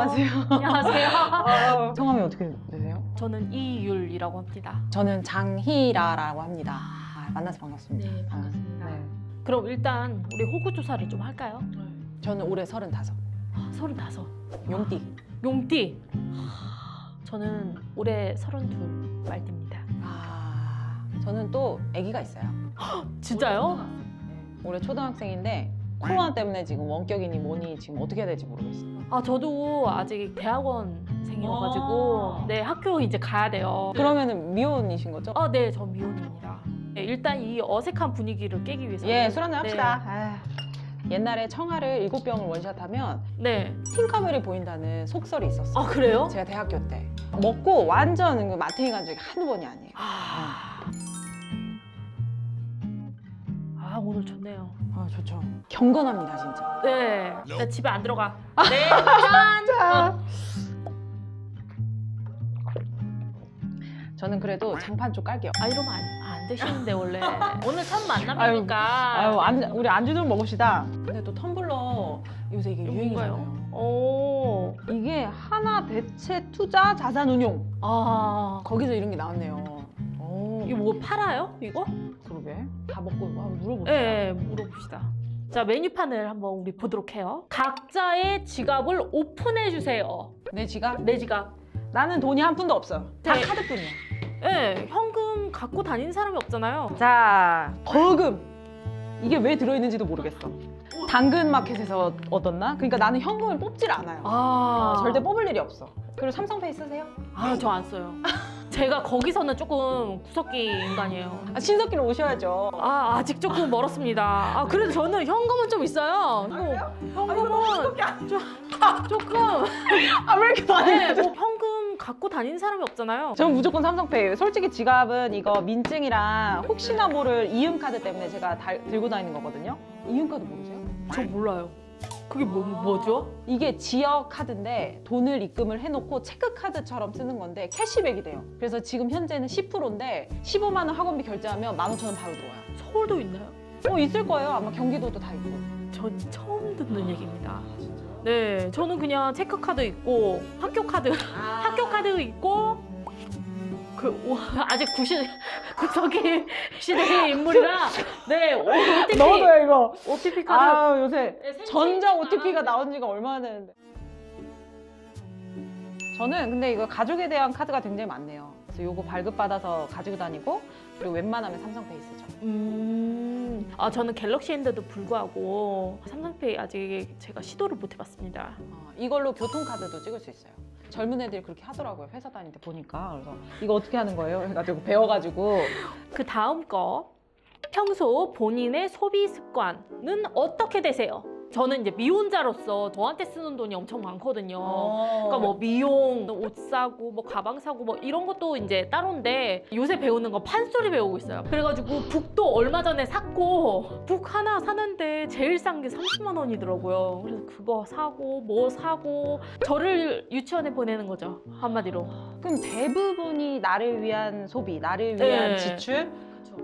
안녕하세요. 안녕하세요. 아, 성함이 어떻게 되세요? 저는 이율이라고 합니다. 저는 장희라라고 합니다. 아, 만나서 반갑습니다. 네, 반갑습니다. 네. 그럼 일단 우리 호구 조사를 좀 할까요? 저는 올해 서른다섯. 서른다섯. 용띠. 용띠. 저는 올해 서른둘 말띠입니다. 아, 저는 또 아기가 있어요. 진짜요? 네. 올해 초등학생인데 코로나 때문에 지금 원격이니 뭐니 지금 어떻게 해야 될지 모르겠어요. 아 저도 아직 대학원생이어가지고 아. 네 학교 이제 가야 돼요. 그러면은 미혼이신 거죠? 아, 네, 저 미혼입니다. 네, 일단 이 어색한 분위기를 깨기 위해서 예, 술 한잔 합시다. 아, 옛날에 청아를 일곱 병을 원샷하면 네. 팅커벨이 보인다는 속설이 있었어요. 아 그래요? 제가 대학교 때 먹고 완전 그 마탱이 간 적이 한두 번이 아니에요. 아. 아 오늘 좋네요. 아 좋죠. 경건합니다 진짜. 네. 나 집에 안 들어가. 네. 짠. 자. 저는 그래도 장판 쪽 깔게요. 아 이러면 안, 안 되시는데 원래. 오늘 첫 만남이니까. 아유 안, 우리 안주 좀 먹읍시다. 근데 또 텀블러 요새 이게 이거 유행이잖아요. 오. 이게 하나 대체 투자 자산 운용 아. 거기서 이런 게 나왔네요. 오, 이거 뭐 팔아요? 이거? 그러게 다 먹고 이거 한번 물어봅시다. 네, 물어봅시다. 자 메뉴판을 한번 우리 보도록 해요. 각자의 지갑을 오픈해 주세요. 내 지갑? 내 지갑. 나는 돈이 한 푼도 없어. 다 네. 카드뿐이야. 네, 현금 갖고 다니는 사람이 없잖아요. 자, 거금. 이게 왜 들어있는지도 모르겠어. 당근 마켓에서 얻었나? 그러니까 나는 현금을 뽑질 않아요. 아, 어, 절대 뽑을 일이 없어. 그리고 삼성페이 쓰세요? 아, 저 안 써요. 제가 거기서는 조금 구석기 인간이에요. 아, 신석기로 오셔야죠. 아, 아직 조금 멀었습니다. 아, 그래도 저는 현금은 좀 있어요. 뭐, 현금은 좀, 조금. 아, 왜 이렇게 많이 네, 네, 뭐 현금 갖고 다니는 사람이 없잖아요. 저는 무조건 삼성페이. 솔직히 지갑은 이거 민증이랑 혹시나 모를 이음카드 때문에 제가 달- 들고 다니는 거거든요. 이음카드 모르세요? 저 몰라요. 그게 뭐, 뭐죠? 이게 지역 카드인데 돈을 입금을 해놓고 체크카드처럼 쓰는 건데 캐시백이 돼요. 그래서 지금 현재는 10%인데 15만 원 학원비 결제하면 15,000원 바로 들어와요. 서울도 있나요? 어 있을 거예요. 아마 경기도도 다 있고. 전 처음 듣는 얘기입니다. 네, 저는 그냥 체크카드 있고 학교 카드, 학교 카드 있고 그 오, 아직 구시 구석기 시대의 인물이라 네 OTP 넣어둬요 이거. OTP 카드 아 요새 네, 전자 OTP가 나가는데. 나온 지가 얼마나 되는데. 저는 근데 이거 가족에 대한 카드가 굉장히 많네요. 그래서 요거 발급받아서 가지고 다니고 그리고 웬만하면 삼성페이 쓰죠. 음, 아 저는 갤럭시인데도 불구하고 삼성페이 아직 제가 시도를 못 해봤습니다. 어, 이걸로 교통카드도 찍을 수 있어요. 젊은 애들이 그렇게 하더라고요. 회사 다닐 때 보니까. 그래서 이거 어떻게 하는 거예요? 해가지고 배워가지고 그 다음 거 평소 본인의 소비 습관은 어떻게 되세요? 저는 이제 미혼자로서 저한테 쓰는 돈이 엄청 많거든요. 그러니까 뭐 미용, 옷 사고, 뭐 가방 사고, 뭐 이런 것도 이제 따로인데 요새 배우는 거 판소리 배우고 있어요. 그래가지고 북도 얼마 전에 샀고 북 하나 사는데 제일 싼 게 30만 원이더라고요. 그래서 그거 사고 뭐 사고 저를 유치원에 보내는 거죠 한마디로. 그럼 대부분이 나를 위한 소비, 나를 위한 네. 지출,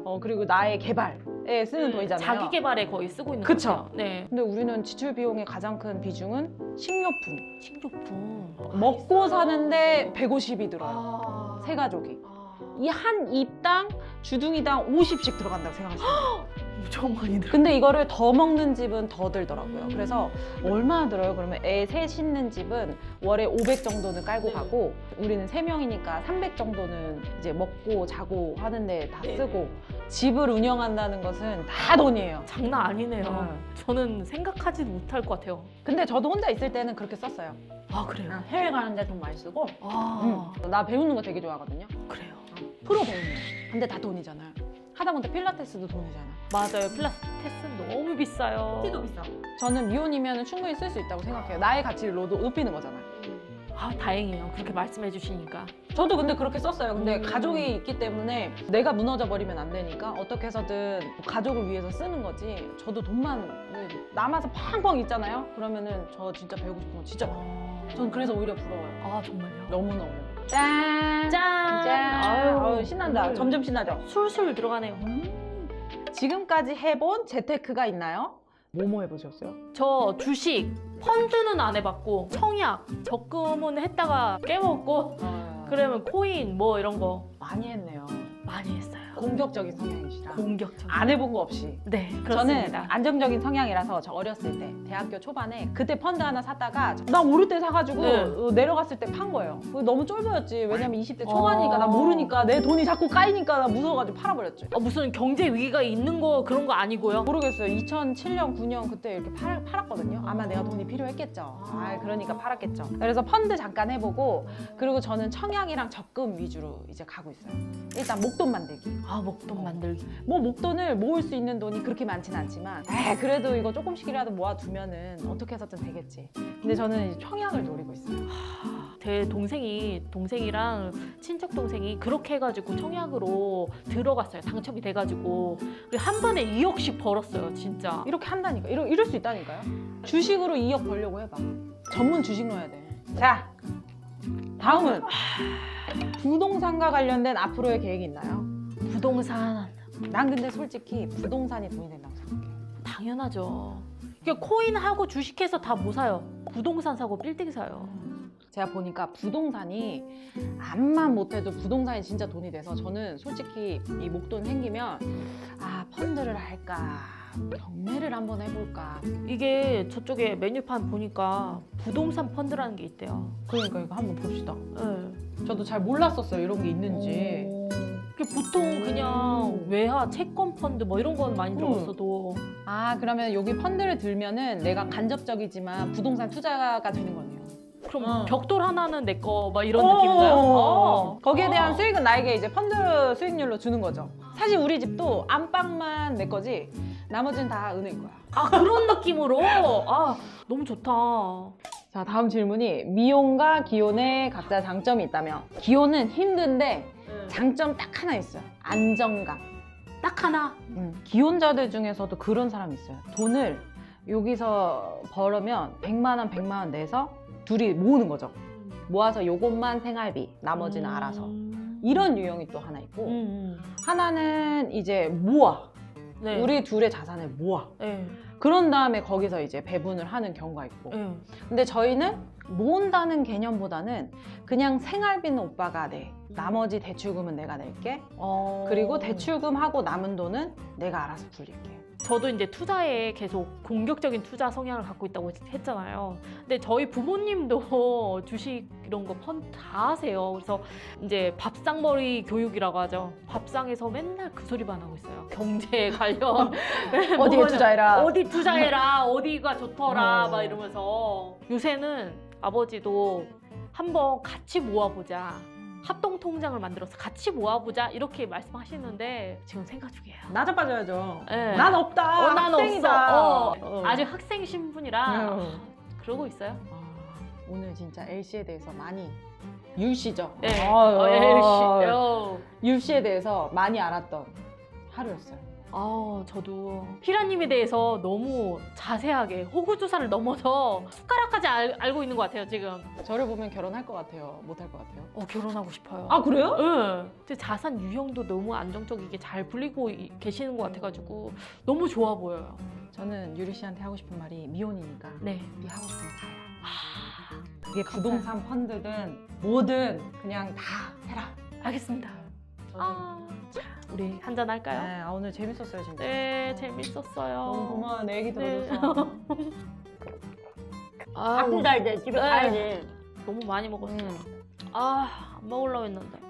어, 그리고 나의 개발에 쓰는 돈이잖아요. 자기 개발에 거의 쓰고 있는 그쵸. 거죠. 네. 근데 우리는 지출 비용의 가장 큰 비중은 식료품. 식료품. 먹고 사는데 150이 들어요. 아. 세 가족이. 아. 이 한 입당 주둥이당 50씩 들어간다고 생각하시면 돼요. 엄청 많이 들어. 근데 이거를 더 먹는 집은 더 들더라고요. 음. 그래서 얼마나 들어요? 그러면 애셋 씻는 집은 월에 500 정도는 깔고 네. 가고 우리는 세명이니까300 정도는 이제 먹고 자고 하는데 다 네. 쓰고 집을 운영한다는 것은 다 돈이에요. 장난 아니네요. 네. 저는 생각하지도 못할 것 같아요. 근데 저도 혼자 있을 때는 그렇게 썼어요. 아 그래요? 해외 가는데 돈 많이 쓰고 아 음, 나 배우는 거 되게 좋아하거든요. 그래요. 프로 배우는 거. 근데 다 돈이잖아요. 하다못해 필라테스도 돈이잖아. 맞아요. 필라테스는 너무 비싸요. 비싸. 저는 미혼이면 충분히 쓸 수 있다고 생각해요. 나의 가치를 노- 높이는 거잖아요. 아 다행이에요. 그렇게 말씀해 주시니까. 저도 근데 그렇게 썼어요. 근데 음. 가족이 있기 때문에 내가 무너져 버리면 안 되니까 어떻게 해서든 가족을 위해서 쓰는 거지. 저도 돈만 왜 남아서 팡팡 있잖아요. 그러면은 저 진짜 배우고 싶은 거 진짜 많아요. 전 그래서 오히려 부러워요. 아 정말요? 너무너무. 짠! 짠. 짠! 아유, 아유, 신난다. 오늘 점점 신나죠? 술술 들어가네요. 지금까지 해본 재테크가 있나요? 뭐뭐 해보셨어요? 저 주식, 펀드는 안 해봤고 청약, 적금은 했다가 깨먹고 그러면 코인 뭐 이런 거 많이 했네요. 많이 했어요. 공격적인 성향이시라. 공격적. 안 해본 거 없이. 네, 저는 그렇습니다. 안정적인 성향이라서 저 어렸을 때 대학교 초반에 그때 펀드 하나 샀다가 나 오를 때 사가지고 네. 어, 내려갔을 때 판 거예요. 그거 너무 쫄보였지. 왜냐면 20대 초반이니까 나 모르니까 내 돈이 자꾸 까이니까 나 무서워가지고 팔아버렸죠. 어, 무슨 경제 위기가 있는 거 그런 거 아니고요. 모르겠어요. 2007년, 9년 그때 이렇게 팔, 팔았거든요. 아마 내가 돈이 필요했겠죠. 아, 그러니까 팔았겠죠. 그래서 펀드 잠깐 해보고 그리고 저는 청약이랑 적금 위주로 이제 가고 있어요. 일단 목돈 만들기. 아 목돈 만들기. 뭐 목돈을 모을 수 있는 돈이 그렇게 많진 않지만 에 그래도 이거 조금씩이라도 모아두면은 어떻게 해서든 되겠지. 근데 저는 이제 청약을 노리고 있어요. 제 동생이 동생이랑 친척 동생이 그렇게 해가지고 청약으로 들어갔어요. 당첨이 돼가지고 그리고 한 번에 2억씩 벌었어요. 진짜. 이렇게 한다니까. 이러, 이럴 수 있다니까요. 주식으로 2억 벌려고 해봐. 전문 주식 넣어야 돼. 자, 다음은 부동산과 관련된 앞으로의 계획이 있나요? 부동산 난 근데 솔직히 부동산이 돈이 된다고 생각해. 당연하죠. 이게 코인하고 주식해서 다 뭐 사요? 부동산 사고 빌딩 사요. 제가 보니까 부동산이 암만 못해도 부동산이 진짜 돈이 돼서 저는 솔직히 이 목돈 생기면 아 펀드를 할까 경매를 한번 해볼까 이게 저쪽에 메뉴판 보니까 부동산 펀드라는 게 있대요. 그러니까 이거 한번 봅시다 네. 저도 잘 몰랐었어요 이런 게 있는지 보통 그냥 외화 채권 펀드 뭐 이런 건 많이 들어봤어도 아 그러면 여기 펀드를 들면은 내가 간접적이지만 부동산 투자가 되는 거네요 그럼 어. 벽돌 하나는 내 거 막 이런 느낌인가요? 어. 거기에 대한 어. 수익은 나에게 이제 펀드 수익률로 주는 거죠 사실 우리 집도 안방만 내 거지 나머지는 다 은행 거야 아 그런 느낌으로 아 너무 좋다. 자 다음 질문이 미혼과 기혼에 각자 장점이 있다면 기혼은 힘든데 장점 딱 하나 있어요 안정감 딱 하나. 음, 기혼자들 중에서도 그런 사람이 있어요 돈을 여기서 벌으면 100만 원 100만 원 내서 둘이 모으는 거죠 모아서 요것만 생활비 나머지는 알아서 음. 이런 유형이 또 하나 있고 음, 하나는 이제 모아 음. 네. 우리 둘의 자산을 모아 네. 그런 다음에 거기서 이제 배분을 하는 경우가 있고 네. 근데 저희는 모은다는 개념보다는 그냥 생활비는 오빠가 내. 나머지 대출금은 내가 낼게. 어. 그리고 대출금 하고 남은 돈은 내가 알아서 굴릴게. 저도 이제 투자에 계속 공격적인 투자 성향을 갖고 있다고 했잖아요. 근데 저희 부모님도 주식 이런 거 펀드 다 하세요. 그래서 이제 밥상머리 교육이라고 하죠. 밥상에서 맨날 그 소리만 하고 있어요. 경제 관련 어디에 뭐는 투자해라. 어디 투자해라, 어디가 좋더라, 어. 막 이러면서 요새는 아버지도 한번 같이 모아보자. 합동 통장을 만들어서 같이 모아보자 이렇게 말씀하시는데 지금 생각 중이에요. 나 자빠져야죠. 네. 난 없다. 어, 난 학생이다. 없어. 어, 어. 아직 학생 신분이라 어. 그러고 있어요. 아, 오늘 진짜 L씨에 대해서 많이 율씨죠. 네. 아, 어, 예, 아, 씨. 어. 율씨에 대해서 많이 알았던 하루였어요. 아, 저도 피라님에 대해서 너무 자세하게 호구 조사를 넘어서 숟가락까지 알, 알고 있는 것 같아요 지금. 저를 보면 결혼할 것 같아요. 못할 것 같아요. 어 결혼하고 싶어요. 아 그래요? 응. 근데 자산 유형도 너무 안정적이게 잘 불리고 이- 계시는 것 같아가지고 너무 좋아 보여요. 저는 유리 씨한테 하고 싶은 말이 미혼이니까 네. 네 하고 싶은 거 다. 아, 그게 부동산 펀드든 뭐든 그냥 다 해라. 알겠습니다. 저는 아, 자, 우리 한잔 할까요? 네, 아, 오늘 재밌었어요 진짜. 네, 재밌었어요. 너무 고마워 내 얘기 네. 들어줘서. 아, 이제 집에 네. 가야지. 너무 많이 먹었어. 음. 아, 안 먹으려고 했는데.